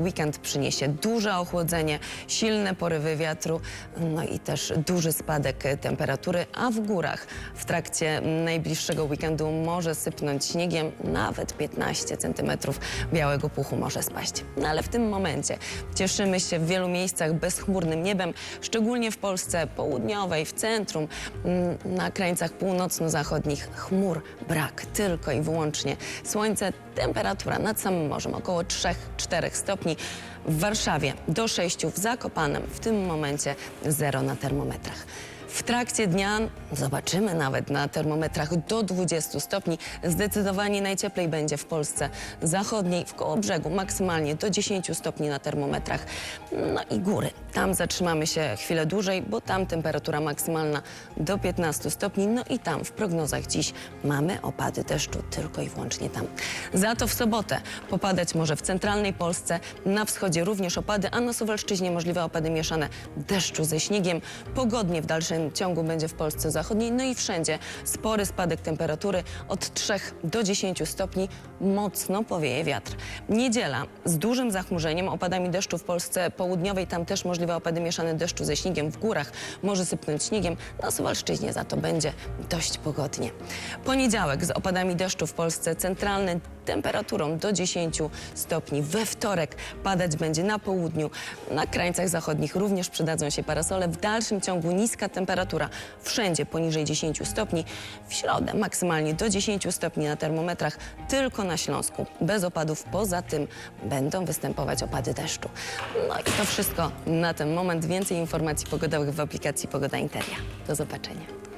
Weekend przyniesie duże ochłodzenie, silne porywy wiatru, no i też duży spadek temperatury, a w górach w trakcie najbliższego weekendu może sypnąć śniegiem, nawet 15 centymetrów białego puchu może spaść. No ale w tym momencie cieszymy się w wielu miejscach bezchmurnym niebem, szczególnie w Polsce południowej, w centrum, mm, na krańcach północno-zachodnich chmur brak, tylko i wyłącznie słońce, temperatura nad samym morzem około 3-4 stopni. W Warszawie do 6 w Zakopanem, w tym momencie 0 na termometrach. W trakcie dnia zobaczymy nawet na termometrach do 20 stopni. Zdecydowanie najcieplej będzie w Polsce zachodniej, w Kołobrzegu maksymalnie do 10 stopni na termometrach. No i góry. Tam zatrzymamy się chwilę dłużej, bo tam temperatura maksymalna do 15 stopni. No i tam w prognozach dziś mamy opady deszczu tylko i wyłącznie tam. Za to w sobotę popadać może w centralnej Polsce, na wschodzie również opady, a na Suwalszczyźnie możliwe opady mieszane deszczu ze śniegiem. Pogodnie w dalszym ciągu będzie w Polsce zachodniej, no i wszędzie spory spadek temperatury od 3 do 10 stopni. Mocno powieje wiatr. Niedziela z dużym zachmurzeniem, opadami deszczu w Polsce południowej, tam też możliwe opady mieszane deszczu ze śniegiem w górach. Może sypnąć śniegiem, na Suwalszczyźnie za to będzie dość pogodnie. Poniedziałek z opadami deszczu w Polsce centralny, temperaturą do 10 stopni. We wtorek padać będzie na południu, na krańcach zachodnich również przydadzą się parasole. W dalszym ciągu niska temperatura wszędzie poniżej 10 stopni. W środę maksymalnie do 10 stopni na termometrach, tylko na Śląsku. Bez opadów, poza tym będą występować opady deszczu. No i to wszystko na ten moment. Więcej informacji pogodowych w aplikacji Pogoda Interia. Do zobaczenia.